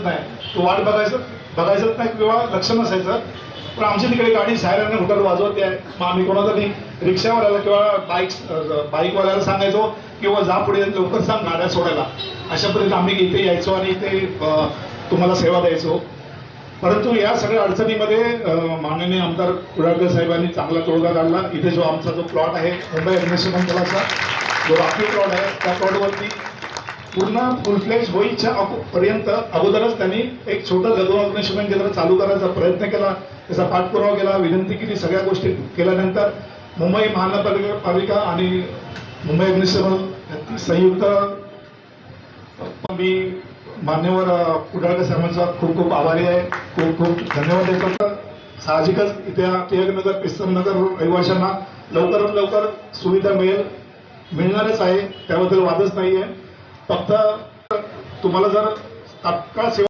दिसत नाही. तो वाट बघायचं बघायचंच नाही किंवा लक्ष नसायचं. पण आमची तिकडे गाडी सायरन होटल वाजवते आहे मग आम्ही कोणाला नाही रिक्षावाल्याला किंवा बाईक बाईकवाल्याला सांगायचो किंवा जा पुढे लवकर सांग गाड्या सोडायला. अशा पद्धतीने आम्ही इथे यायचो आणि इथे तुम्हाला सेवा द्यायचो. परंतु या सगळ्या अडचणीमध्ये माननीय आमदार कुडाळकर साहेबांनी चांगला तोडगा काढला. इथे जो आमचा जो प्लॉट आहे मुंबई अग्निशमन मंडळाचा जो राखीव प्लॉट आहे त्या प्लॉटवरती पूर्ण फुलफ्लेज होईच्या पर्यंत अगोदरच त्यांनी एक छोटं लघु अग्निशमन केंद्र चालू करायचा प्रयत्न केला त्याचा पाठपुरावा केला विनंती केली सगळ्या गोष्टी केल्यानंतर मुंबई महानगरपालिका पालिका आणि मुंबई अग्निशमन संयुक्त मी मान्यवर कुडाळकर साहेबांचा खूप खूप आभारी आहे. खूप खूप धन्यवाद देतो. साहजिकच इथे टिळकनगर पिस्तनगर रहिवाशांना लवकरात लवकर सुविधा मिळेल. मिळणारच आहे त्याबद्दल वादच नाही आहे फक्त तुम्हाला जर तात्काळ सेवा